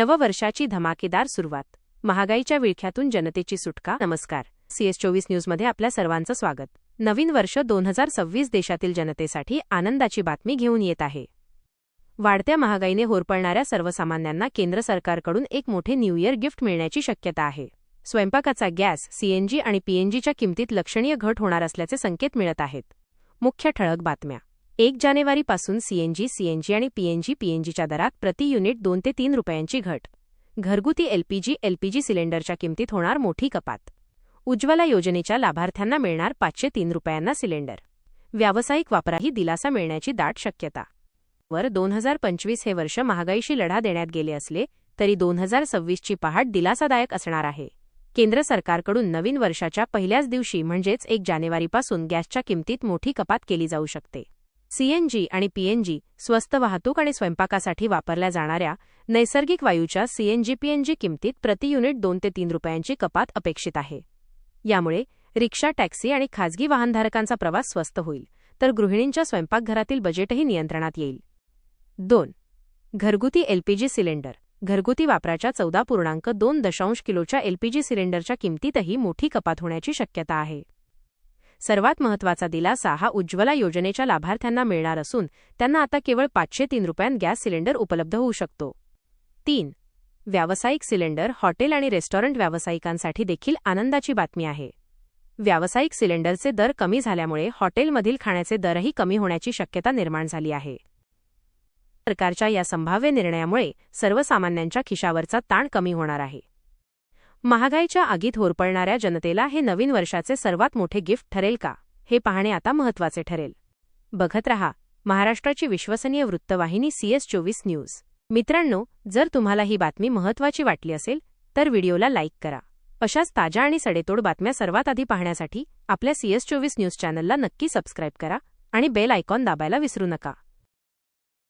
नववर्षाची धमाकेदार सुरुवात. महागाईच्या विळख्यातून जनतेची सुटका. नमस्कार. सीएस चोवीस न्यूजमध्ये आपल्या सर्वांचं स्वागत. नवीन वर्ष दोन हजार सव्वीस देशातील जनतेसाठी आनंदाची बातमी घेऊन येत आहे. वाढत्या महागाईने होरपळणाऱ्या सर्वसामान्यांना केंद्र सरकारकडून एक मोठे न्यू इयर गिफ्ट मिळण्याची शक्यता आहे. स्वयंपाकाचा गॅस सीएनजी आणि पीएनजीच्या किमतीत लक्षणीय घट होणार असल्याचे संकेत मिळत आहेत. मुख्य ठळक बातम्या. एक जानेवारीपासून सीएनजी सीएनजी आणि पीएनजी पीएनजीच्या दरात प्रति युनिट दोन ते तीन रुपयांची घट. घरगुती एलपीजी एलपीजी सिलेंडरच्या किमतीत होणार मोठी कपात. उज्ज्वला योजनेच्या लाभार्थ्यांना मिळणार पाचशे तीन रुपयांना सिलेंडर. व्यावसायिक वापराही दिलासा मिळण्याची दाट शक्यता. वर दोन हजार पंचवीस हे वर्ष महागाईशी लढा देण्यात गेले असले तरी दोन हजार सव्वीसची पहाट दिलासादायक असणार आहे. केंद्र सरकारकडून नवीन वर्षाच्या पहिल्याच दिवशी म्हणजेच एक जानेवारीपासून गॅसच्या किमतीत मोठी कपात केली जाऊ शकते. सीएनजी आणि पीएनजी स्वस्त वाहतूक आणि स्वयंपाकासाठी वापरल्या जाणाऱ्या नैसर्गिक वायूच्या सीएनजी पीएनजी किमतीत प्रति युनिट दोन ते तीन रुपयांची कपात अपेक्षित आहे. यामुळे रिक्षा टॅक्सी आणि खाजगी वाहनधारकांचा प्रवास स्वस्त होईल तर गृहिणींच्या स्वयंपाकघरातील बजेटही नियंत्रणात येईल. दोन. घरगुती एलपीजी सिलेंडर. घरगुती वापराच्या चौदा पूर्णांक दोन दशांश किलोच्या एलपीजी सिलेंडरच्या किमतीतही मोठी कपात होण्याची शक्यता आहे. सर्वात महत्त्वाचा दिलासा हा उज्ज्वला योजनेच्या लाभार्थ्यांना मिळणार असून त्यांना आता केवळ पाचशे तीन रुपयांत गॅस सिलेंडर उपलब्ध होऊ शकतो. तीन. व्यावसायिक सिलेंडर हॉटेल आणि रेस्टॉरंट व्यावसायिकांसाठी देखील आनंदाची बातमी आहे. व्यावसायिक सिलेंडरचे दर कमी झाल्यामुळे हॉटेलमधील खाण्याचे दरही कमी होण्याची शक्यता निर्माण झाली आहे. सरकारच्या या संभाव्य निर्णयामुळे सर्वसामान्यांच्या खिशावरचा ताण कमी होणार आहे. महागाईच्या आगीत होरपळणाऱ्या जनतेला हे नवीन वर्षाचे सर्वात मोठे गिफ्ट ठरेल का? हे पाहणे आता महत्त्वाचे ठरेल. बघत रहा महाराष्ट्राची विश्वसनीय वृत्तवाहिनी सीएस चोवीस न्यूज. मित्रांनो जर तुम्हाला ही बातमी महत्त्वाची वाटली असेल तर व्हिडिओला लाईक करा. अशाच ताज्या आणि सडेतोड बातम्या सर्वात आधी पाहण्यासाठी आपल्या सीएस चोवीस न्यूज चॅनलला नक्की सबस्क्राईब करा आणि बेल आयकॉन दाबायला विसरू नका.